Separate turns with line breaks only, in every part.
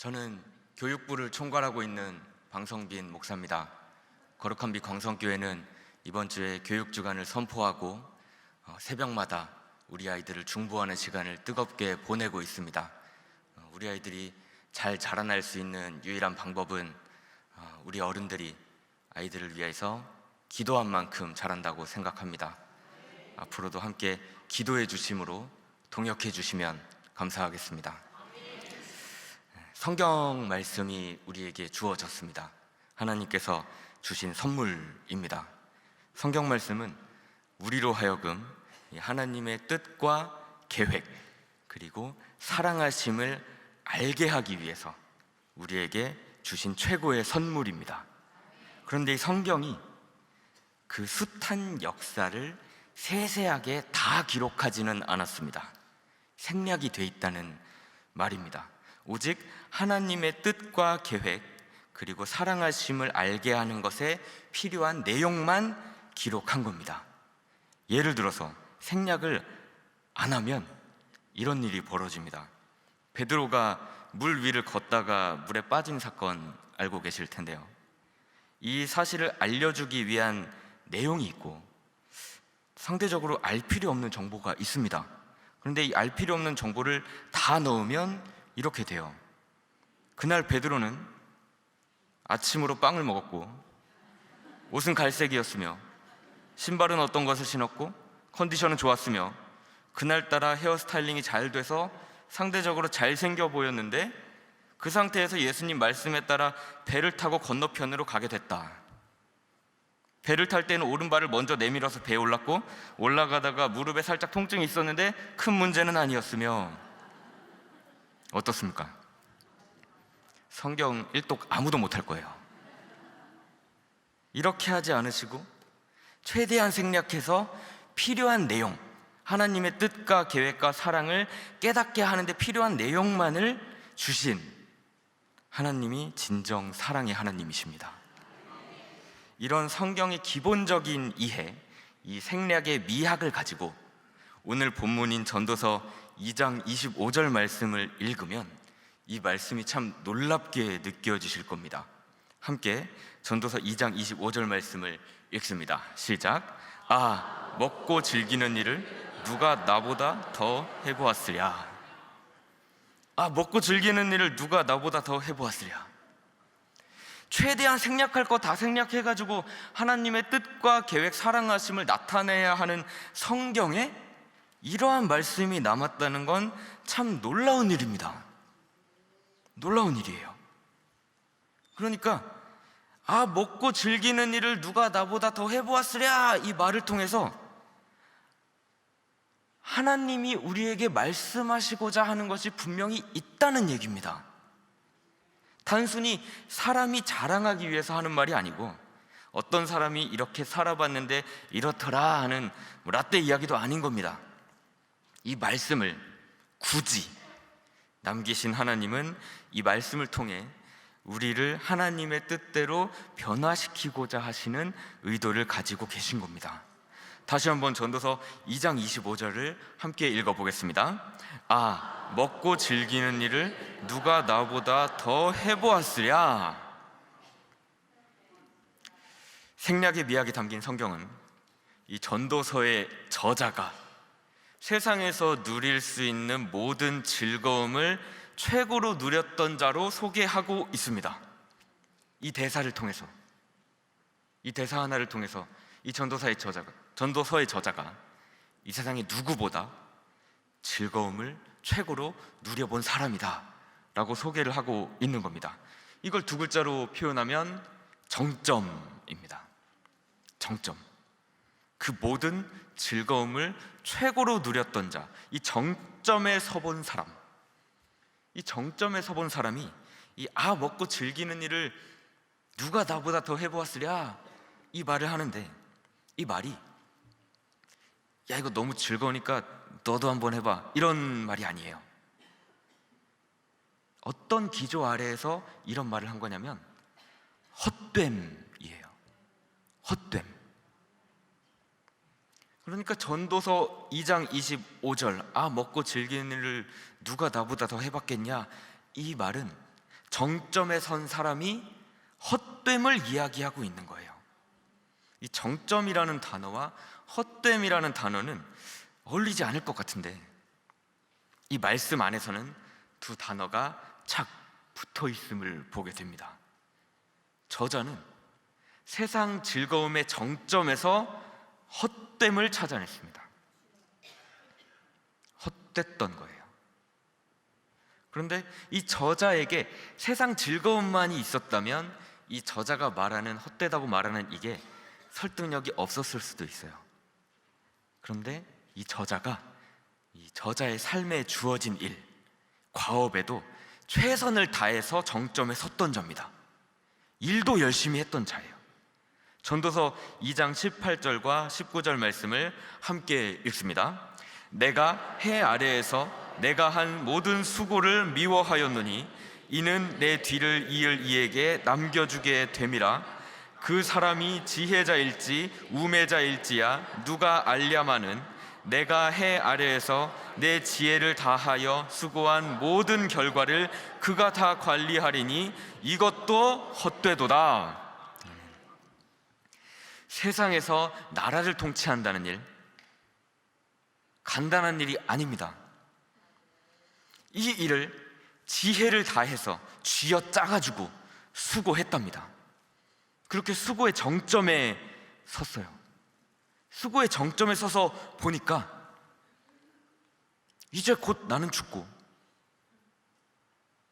저는 교육부를 총괄하고 있는 방성빈 목사입니다. 거룩한 빛 광성교회는 이번 주에 교육 주간을 선포하고 어, 새벽마다 우리 아이들을 중보하는 시간을 뜨겁게 보내고 있습니다. 어, 우리 아이들이 잘 자라날 수 있는 유일한 방법은 어, 우리 어른들이 아이들을 위해서 기도한 만큼 자란다고 생각합니다. 앞으로도 함께 기도해 주심으로 동역해 주시면 감사하겠습니다. 성경 말씀이 우리에게 주어졌습니다. 하나님께서 주신 선물입니다. 성경 말씀은 우리로 하여금 이 하나님의 뜻과 계획 그리고 사랑하심을 알게 하기 위해서 우리에게 주신 최고의 선물입니다. 그런데 이 성경이 그 숱한 역사를 세세하게 다 기록하지는 않았습니다. 생략이 돼 있다는 말입니다. 오직 하나님의 뜻과 계획 그리고 사랑하심을 알게 하는 것에 필요한 내용만 기록한 겁니다. 예를 들어서 생략을 안 하면 이런 일이 벌어집니다. 베드로가 물 위를 걷다가 물에 빠진 사건 알고 계실 텐데요. 이 사실을 알려주기 위한 내용이 있고 상대적으로 알 필요 없는 정보가 있습니다. 그런데 이 알 필요 없는 정보를 다 넣으면 이렇게 돼요. 그날 베드로는 아침으로 빵을 먹었고 옷은 갈색이었으며 신발은 어떤 것을 신었고 컨디션은 좋았으며 그날따라 헤어스타일링이 잘 돼서 상대적으로 잘생겨 보였는데 그 상태에서 예수님 말씀에 따라 배를 타고 건너편으로 가게 됐다. 배를 탈 때는 오른발을 먼저 내밀어서 배에 올랐고 올라가다가 무릎에 살짝 통증이 있었는데 큰 문제는 아니었으며 어떻습니까? 성경 일독 아무도 못할 거예요. 이렇게 하지 않으시고 최대한 생략해서 필요한 내용, 하나님의 뜻과 계획과 사랑을 깨닫게 하는데 필요한 내용만을 주신 하나님이 진정 사랑의 하나님이십니다. 이런 성경의 기본적인 이해, 이 생략의 미학을 가지고 오늘 본문인 전도서 2장 25절 말씀을 읽으면 이 말씀이 참 놀랍게 느껴지실 겁니다. 함께 전도서 2장 25절 말씀을 읽습니다. 시작. 아, 먹고 즐기는 일을 누가 나보다 더 해보았으랴. 아, 먹고 즐기는 일을 누가 나보다 더 해보았으랴. 최대한 생략할 거 다 생략해가지고 하나님의 뜻과 계획, 사랑하심을 나타내야 하는 성경에 이러한 말씀이 남았다는 건 참 놀라운 일입니다. 놀라운 일이에요. 그러니까 아 먹고 즐기는 일을 누가 나보다 더 해보았으랴 이 말을 통해서 하나님이 우리에게 말씀하시고자 하는 것이 분명히 있다는 얘기입니다. 단순히 사람이 자랑하기 위해서 하는 말이 아니고 어떤 사람이 이렇게 살아봤는데 이렇더라 하는 뭐 라떼 이야기도 아닌 겁니다. 이 말씀을 굳이 남기신 하나님은 이 말씀을 통해 우리를 하나님의 뜻대로 변화시키고자 하시는 의도를 가지고 계신 겁니다. 다시 한번 전도서 2장 25절을 함께 읽어보겠습니다. 아, 먹고 즐기는 일을 누가 나보다 더 해보았으랴. 생략의 미학이 담긴 성경은 이 전도서의 저자가 세상에서 누릴 수 있는 모든 즐거움을 최고로 누렸던 자로 소개하고 있습니다. 이 대사를 통해서 이 대사 하나를 통해서 이 전도사의 저자가 전도서의 저자가 이 세상의 누구보다 즐거움을 최고로 누려본 사람이다라고 소개를 하고 있는 겁니다. 이걸 두 글자로 표현하면 정점입니다. 정점. 그 모든 즐거움을 최고로 누렸던 자, 이 정점에 서본 사람, 이 정점에 서본 사람이 이 아 먹고 즐기는 일을 누가 나보다 더 해보았으랴 이 말을 하는데 이 말이 야 이거 너무 즐거우니까 너도 한번 해봐 이런 말이 아니에요. 어떤 기조 아래에서 이런 말을 한 거냐면 헛됨이에요. 헛됨. 그러니까 전도서 2장 25절 아 먹고 즐기는 일을 누가 나보다 더 해봤겠냐 이 말은 정점에 선 사람이 헛됨을 이야기하고 있는 거예요. 이 정점이라는 단어와 헛됨이라는 단어는 어울리지 않을 것 같은데 이 말씀 안에서는 두 단어가 착 붙어 있음을 보게 됩니다. 저자는 세상 즐거움의 정점에서 헛 됨을 찾아냈습니다. 헛됐던 거예요. 그런데 이 저자에게 세상 즐거움만이 있었다면 이 저자가 말하는 헛되다고 말하는 이게 설득력이 없었을 수도 있어요. 그런데 이 저자가 이 저자의 삶에 주어진 일, 과업에도 최선을 다해서 정점에 섰던 자입니다. 일도 열심히 했던 자예요. 전도서 2장 18절과 19절 말씀을 함께 읽습니다. 내가 해 아래에서 내가 한 모든 수고를 미워하였노니 이는 내 뒤를 이을 이에게 남겨주게 됨이라 그 사람이 지혜자일지 우매자일지야 누가 알랴마는 내가 해 아래에서 내 지혜를 다하여 수고한 모든 결과를 그가 다 관리하리니 이것도 헛되도다. 세상에서 나라를 통치한다는 일 간단한 일이 아닙니다. 이 일을 지혜를 다해서 쥐어 짜가지고 수고했답니다. 그렇게 수고의 정점에 섰어요. 수고의 정점에 서서 보니까 이제 곧 나는 죽고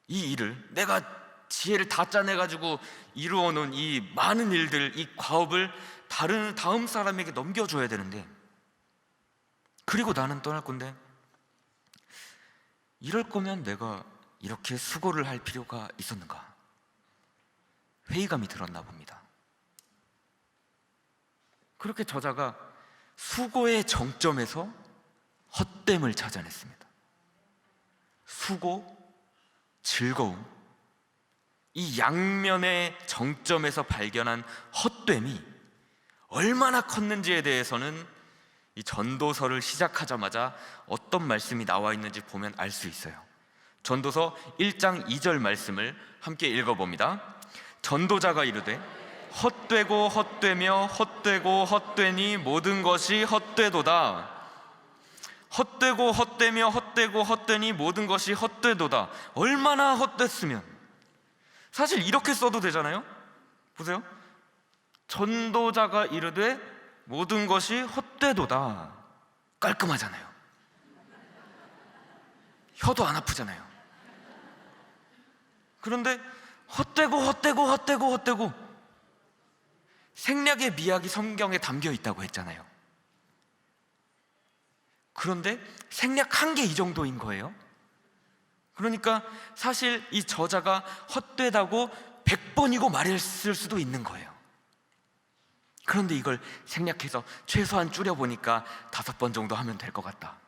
이 일을 내가 지혜를 다 짜내가지고 이루어 놓은 이 많은 일들, 이 과업을 다른 다음 사람에게 넘겨줘야 되는데 그리고 나는 떠날 건데 이럴 거면 내가 이렇게 수고를 할 필요가 있었는가? 회의감이 들었나 봅니다. 그렇게 저자가 수고의 정점에서 헛됨을 찾아냈습니다. 수고, 즐거움, 이 양면의 정점에서 발견한 헛됨이 얼마나 컸는지에 대해서는 이 전도서를 시작하자마자 어떤 말씀이 나와 있는지 보면 알 수 있어요. 전도서 1장 2절 말씀을 함께 읽어봅니다. 전도자가 이르되 헛되고 헛되며 헛되고 헛되니 모든 것이 헛되도다. 헛되고 헛되며 헛되고 헛되니 모든 것이 헛되도다. 얼마나 헛됐으면 사실 이렇게 써도 되잖아요. 보세요. 전도자가 이르되 모든 것이 헛되도다. 깔끔하잖아요. 혀도 안 아프잖아요. 그런데 헛되고 헛되고 헛되고 헛되고 생략의 미학이 성경에 담겨 있다고 했잖아요. 그런데 생략한 게 이 정도인 거예요. 그러니까 사실 이 저자가 헛되다고 100번이고 말했을 수도 있는 거예요. 그런데 이걸 생략해서 최소한 줄여보니까 다섯 번 정도 하면 될 것 같다.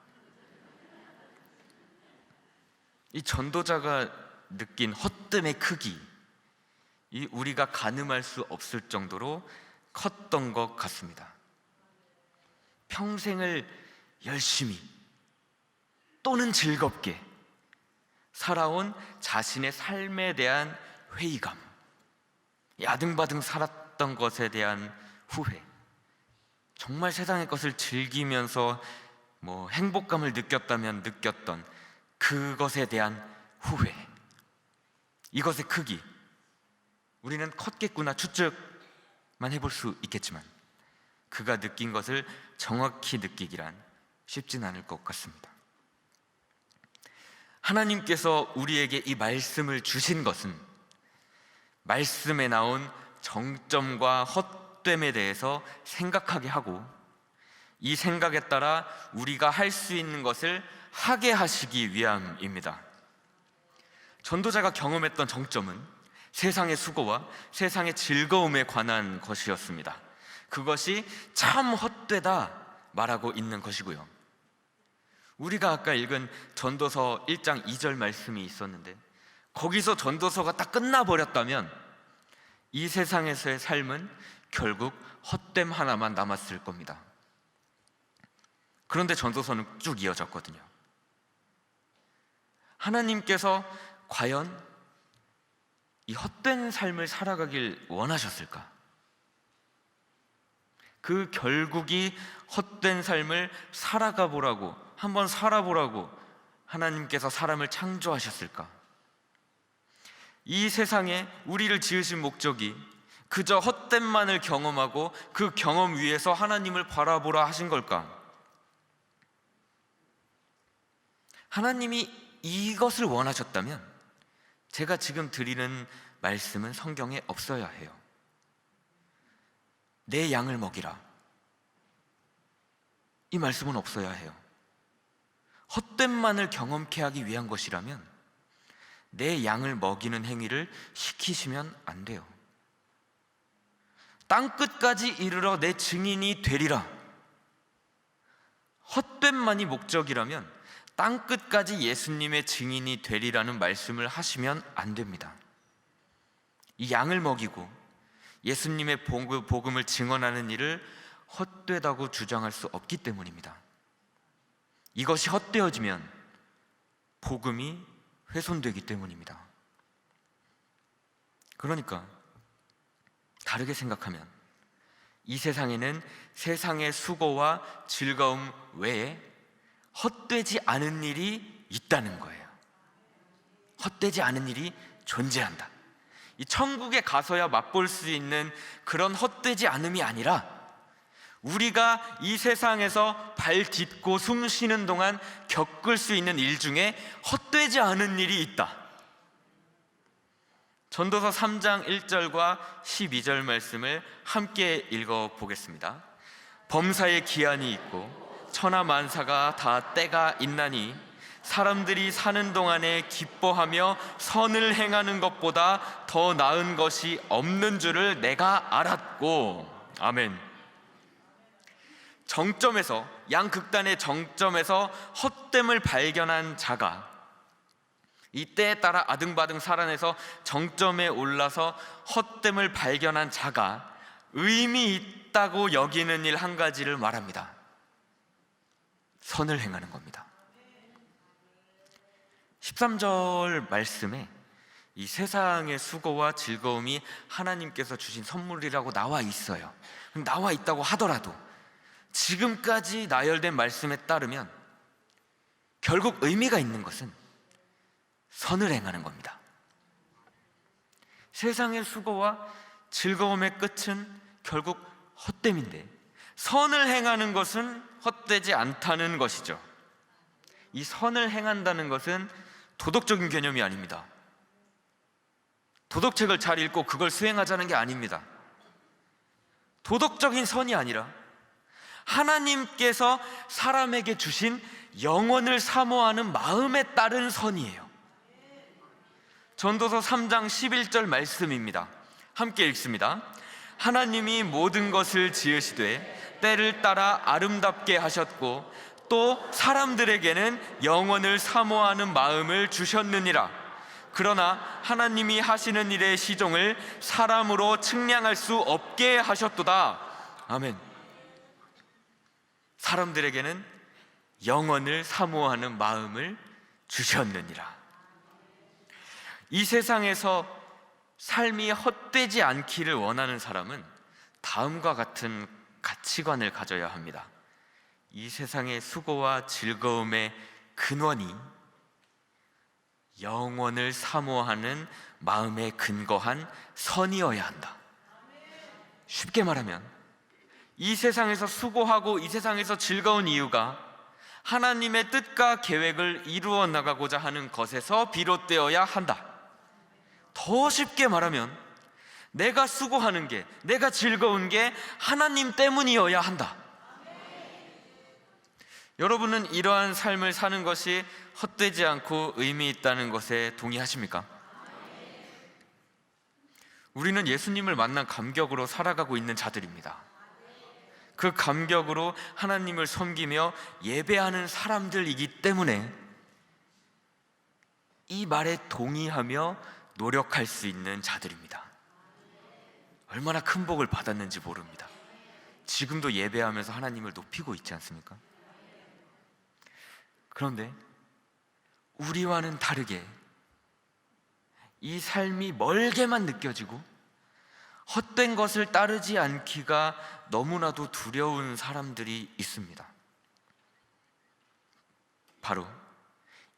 이 전도자가 느낀 헛됨의 크기, 이 우리가 가늠할 수 없을 정도로 컸던 것 같습니다. 평생을 열심히 또는 즐겁게 살아온 자신의 삶에 대한 회의감, 야등바등 살았던 것에 대한 후회, 정말 세상의 것을 즐기면서 뭐 행복감을 느꼈다면 느꼈던 그것에 대한 후회, 이것의 크기, 우리는 컸겠구나 추측만 해볼 수 있겠지만 그가 느낀 것을 정확히 느끼기란 쉽진 않을 것 같습니다. 하나님께서 우리에게 이 말씀을 주신 것은 말씀에 나온 정점과 헛됨에 대해서 생각하게 하고 이 생각에 따라 우리가 할 수 있는 것을 하게 하시기 위함입니다. 전도자가 경험했던 정점은 세상의 수고와 세상의 즐거움에 관한 것이었습니다. 그것이 참 헛되다 말하고 있는 것이고요. 우리가 아까 읽은 전도서 1장 2절 말씀이 있었는데 거기서 전도서가 딱 끝나버렸다면 이 세상에서의 삶은 결국 헛됨 하나만 남았을 겁니다. 그런데 전도서는 쭉 이어졌거든요. 하나님께서 과연 이 헛된 삶을 살아가길 원하셨을까? 그 결국이 헛된 삶을 살아가 보라고 한번 살아보라고 하나님께서 사람을 창조하셨을까? 이 세상에 우리를 지으신 목적이 그저 헛됨만을 경험하고 그 경험 위에서 하나님을 바라보라 하신 걸까? 하나님이 이것을 원하셨다면 제가 지금 드리는 말씀은 성경에 없어야 해요. 내 양을 먹이라. 이 말씀은 없어야 해요. 헛됨만을 경험케 하기 위한 것이라면 내 양을 먹이는 행위를 시키시면 안 돼요. 땅 끝까지 이르러 내 증인이 되리라. 헛됨만이 목적이라면 땅 끝까지 예수님의 증인이 되리라는 말씀을 하시면 안 됩니다. 이 양을 먹이고 예수님의 복음- 복음을 증언하는 일을 헛되다고 주장할 수 없기 때문입니다. 이것이 헛되어지면 복음이 훼손되기 때문입니다. 그러니까 다르게 생각하면 이 세상에는 세상의 수고와 즐거움 외에 헛되지 않은 일이 있다는 거예요. 헛되지 않은 일이 존재한다. 이 천국에 가서야 맛볼 수 있는 그런 헛되지 않음이 아니라 우리가 이 세상에서 발 딛고 숨 쉬는 동안 겪을 수 있는 일 중에 헛되지 않은 일이 있다. 전도서 3장 1절과 12절 말씀을 함께 읽어 보겠습니다. 범사에 기한이 있고 천하 만사가 다 때가 있나니 사람들이 사는 동안에 기뻐하며 선을 행하는 것보다 더 나은 것이 없는 줄을 내가 알았고 아멘. 정점에서 양극단의 정점에서 헛됨을 발견한 자가 이 때에 따라 아등바등 살아내서 정점에 올라서 헛됨을 발견한 자가 의미 있다고 여기는 일 한 가지를 말합니다. 선을 행하는 겁니다. 13절 말씀에 이 세상의 수고와 즐거움이 하나님께서 주신 선물이라고 나와 있어요. 나와 있다고 하더라도 지금까지 나열된 말씀에 따르면 결국 의미가 있는 것은 선을 행하는 겁니다. 세상의 수고와 즐거움의 끝은 결국 헛됨인데 선을 행하는 것은 헛되지 않다는 것이죠. 이 선을 행한다는 것은 도덕적인 개념이 아닙니다. 도덕책을 잘 읽고 그걸 수행하자는 게 아닙니다. 도덕적인 선이 아니라 하나님께서 사람에게 주신 영원을 사모하는 마음에 따른 선이에요. 전도서 3장 11절 말씀입니다. 함께 읽습니다. 하나님이 모든 것을 지으시되 때를 따라 아름답게 하셨고 또 사람들에게는 영원을 사모하는 마음을 주셨느니라. 그러나 하나님이 하시는 일의 시종을 사람으로 측량할 수 없게 하셨도다. 아멘. 사람들에게는 영원을 사모하는 마음을 주셨느니라. 이 세상에서 삶이 헛되지 않기를 원하는 사람은 다음과 같은 가치관을 가져야 합니다. 이 세상의 수고와 즐거움의 근원이 영원을 사모하는 마음에 근거한 선이어야 한다. 쉽게 말하면 이 세상에서 수고하고 이 세상에서 즐거운 이유가 하나님의 뜻과 계획을 이루어 나가고자 하는 것에서 비롯되어야 한다. 더 쉽게 말하면 내가 수고하는 게, 내가 즐거운 게 하나님 때문이어야 한다. 여러분은 이러한 삶을 사는 것이 헛되지 않고 의미 있다는 것에 동의하십니까? 우리는 예수님을 만난 감격으로 살아가고 있는 자들입니다. 그 감격으로 하나님을 섬기며 예배하는 사람들이기 때문에 이 말에 동의하며 노력할 수 있는 자들입니다. 얼마나 큰 복을 받았는지 모릅니다. 지금도 예배하면서 하나님을 높이고 있지 않습니까? 그런데 우리와는 다르게 이 삶이 멀게만 느껴지고 헛된 것을 따르지 않기가 너무나도 두려운 사람들이 있습니다. 바로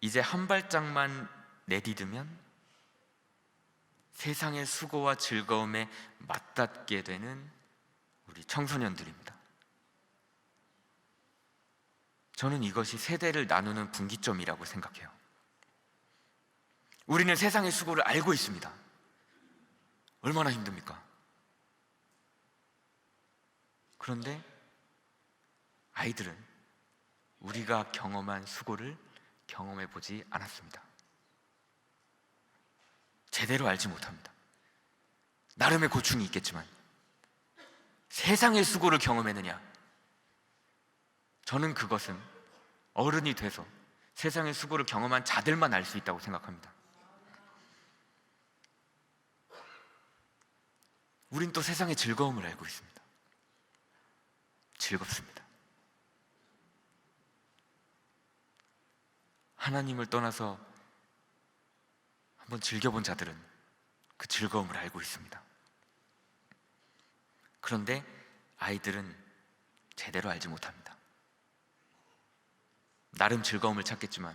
이제 한 발짝만 내디디면 세상의 수고와 즐거움에 맞닿게 되는 우리 청소년들입니다. 저는 이것이 세대를 나누는 분기점이라고 생각해요. 우리는 세상의 수고를 알고 있습니다. 얼마나 힘듭니까? 그런데 아이들은 우리가 경험한 수고를 경험해 보지 않았습니다. 제대로 알지 못합니다. 나름의 고충이 있겠지만 세상의 수고를 경험했느냐? 저는 그것은 어른이 돼서 세상의 수고를 경험한 자들만 알 수 있다고 생각합니다. 우린 또 세상의 즐거움을 알고 있습니다. 즐겁습니다. 하나님을 떠나서 한번 즐겨본 자들은 그 즐거움을 알고 있습니다. 그런데 아이들은 제대로 알지 못합니다. 나름 즐거움을 찾겠지만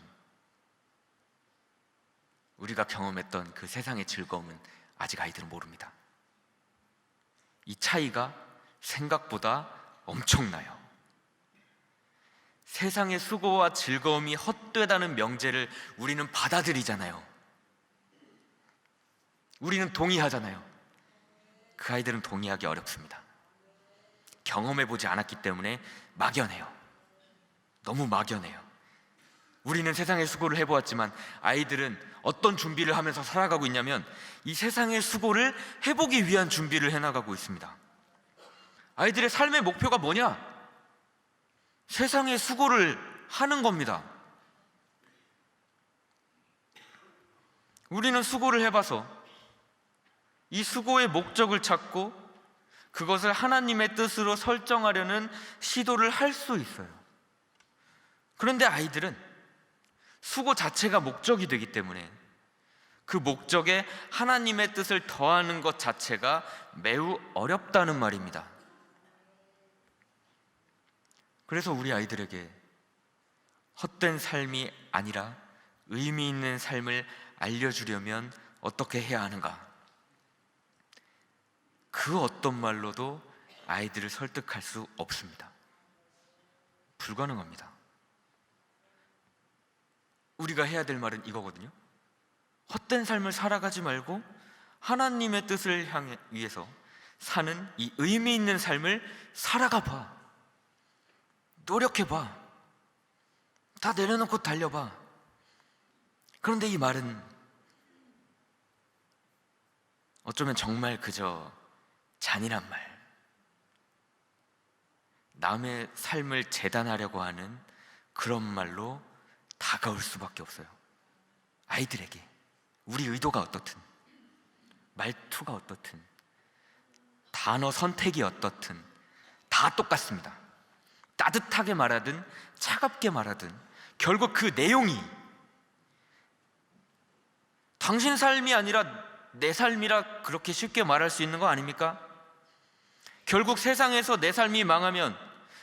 우리가 경험했던 그 세상의 즐거움은 아직 아이들은 모릅니다. 이 차이가 생각보다 엄청나요. 세상의 수고와 즐거움이 헛되다는 명제를 우리는 받아들이잖아요. 우리는 동의하잖아요. 그 아이들은 동의하기 어렵습니다. 경험해 보지 않았기 때문에 막연해요. 너무 막연해요. 우리는 세상의 수고를 해보았지만 아이들은 어떤 준비를 하면서 살아가고 있냐면 이 세상의 수고를 해보기 위한 준비를 해나가고 있습니다. 아이들의 삶의 목표가 뭐냐? 세상의 수고를 하는 겁니다. 우리는 수고를 해봐서 이 수고의 목적을 찾고 그것을 하나님의 뜻으로 설정하려는 시도를 할 수 있어요. 그런데 아이들은 수고 자체가 목적이 되기 때문에 그 목적에 하나님의 뜻을 더하는 것 자체가 매우 어렵다는 말입니다. 그래서 우리 아이들에게 헛된 삶이 아니라 의미 있는 삶을 알려주려면 어떻게 해야 하는가? 그 어떤 말로도 아이들을 설득할 수 없습니다. 불가능합니다. 우리가 해야 될 말은 이거거든요. 헛된 삶을 살아가지 말고 하나님의 뜻을 향해 위해서 사는 이 의미 있는 삶을 살아가 봐. 노력해 봐. 다 내려놓고 달려봐. 그런데 이 말은 어쩌면 정말 그저 잔인한 말. 남의 삶을 재단하려고 하는 그런 말로 다가올 수밖에 없어요. 아이들에게 우리 의도가 어떻든 말투가 어떻든 단어 선택이 어떻든 다 똑같습니다. 따뜻하게 말하든 차갑게 말하든 결국 그 내용이 당신 삶이 아니라 내 삶이라 그렇게 쉽게 말할 수 있는 거 아닙니까? 결국 세상에서 내 삶이 망하면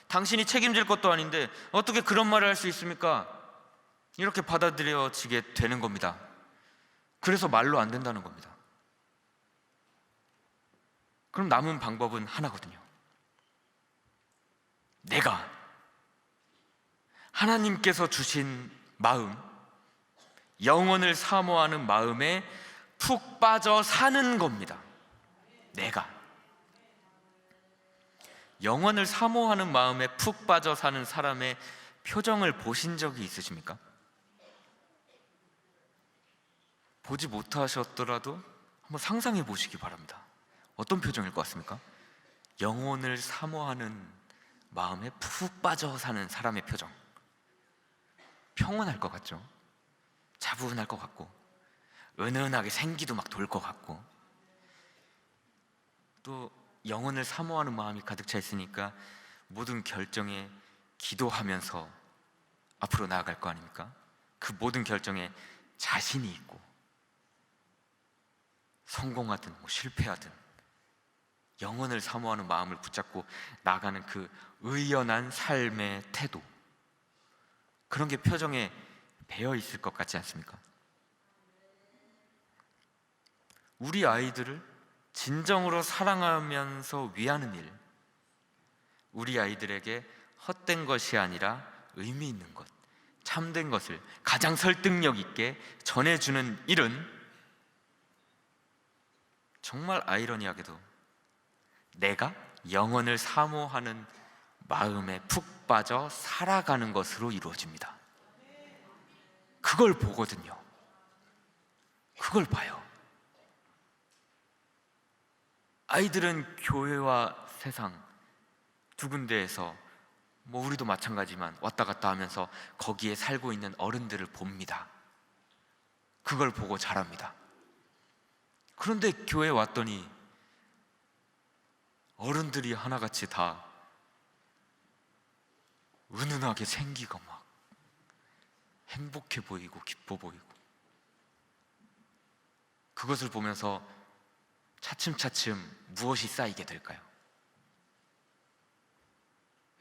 당신이 책임질 것도 아닌데 어떻게 그런 말을 할 수 있습니까? 이렇게 받아들여지게 되는 겁니다. 그래서 말로 안 된다는 겁니다. 그럼 남은 방법은 하나거든요. 내가 하나님께서 주신 마음, 영혼을 사모하는 마음에 푹 빠져 사는 겁니다. 내가. 영혼을 사모하는 마음에 푹 빠져 사는 사람의 표정을 보신 적이 있으십니까? 보지 못하셨더라도 한번 상상해 보시기 바랍니다. 어떤 표정일 것 같습니까? 영혼을 사모하는 마음에 푹 빠져 사는 사람의 표정. 평온할 것 같죠? 차분할 것 같고, 은은하게 생기도 막 돌 것 같고, 또 영혼을 사모하는 마음이 가득 차 있으니까 모든 결정에 기도하면서 앞으로 나아갈 거 아닙니까? 그 모든 결정에 자신이 있고, 성공하든 뭐 실패하든 영혼을 사모하는 마음을 붙잡고 나가는 그 의연한 삶의 태도 그런 게 표정에 배어 있을 것 같지 않습니까? 우리 아이들을 진정으로 사랑하면서 위하는 일, 우리 아이들에게 헛된 것이 아니라 의미 있는 것, 참된 것을 가장 설득력 있게 전해주는 일은 정말 아이러니하게도 내가 영혼을 사모하는 마음에 푹 빠져 살아가는 것으로 이루어집니다. 그걸 보거든요. 그걸 봐요. 아이들은 교회와 세상 두 군데에서 뭐 우리도 마찬가지만 왔다 갔다 하면서 거기에 살고 있는 어른들을 봅니다. 그걸 보고 자랍니다. 그런데 교회 왔더니 어른들이 하나같이 다 은은하게 생기가 막 행복해 보이고 기뻐 보이고 그것을 보면서 차츰차츰 무엇이 쌓이게 될까요?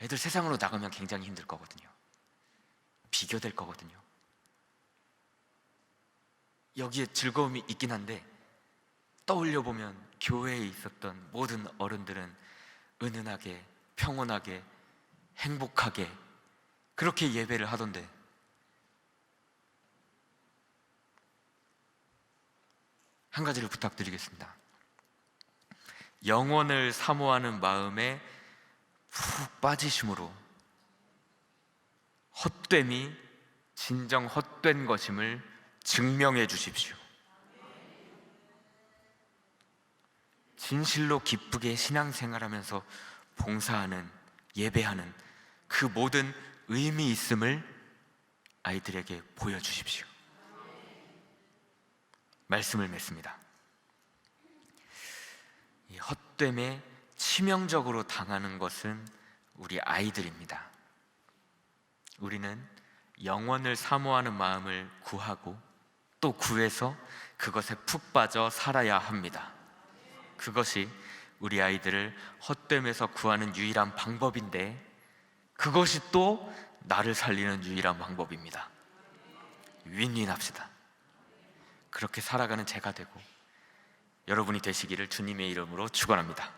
애들 세상으로 나가면 굉장히 힘들 거거든요. 비교될 거거든요. 여기에 즐거움이 있긴 한데 떠올려 보면 교회에 있었던 모든 어른들은 은은하게 평온하게 행복하게 그렇게 예배를 하던데 한 가지를 부탁드리겠습니다. 영원을 사모하는 마음에 푹 빠지심으로 헛됨이 진정 헛된 것임을 증명해 주십시오. 진실로 기쁘게 신앙생활하면서 봉사하는 예배하는 그 모든 의미 있음을 아이들에게 보여주십시오. 말씀을 맺습니다. 이 헛됨에 치명적으로 당하는 것은 우리 아이들입니다. 우리는 영원을 사모하는 마음을 구하고 또 구해서 그것에 푹 빠져 살아야 합니다. 그것이 우리 아이들을 헛됨에서 구하는 유일한 방법인데 그것이 또 나를 살리는 유일한 방법입니다. 윈윈합시다. 그렇게 살아가는 제가 되고 여러분이 되시기를 주님의 이름으로 축원합니다.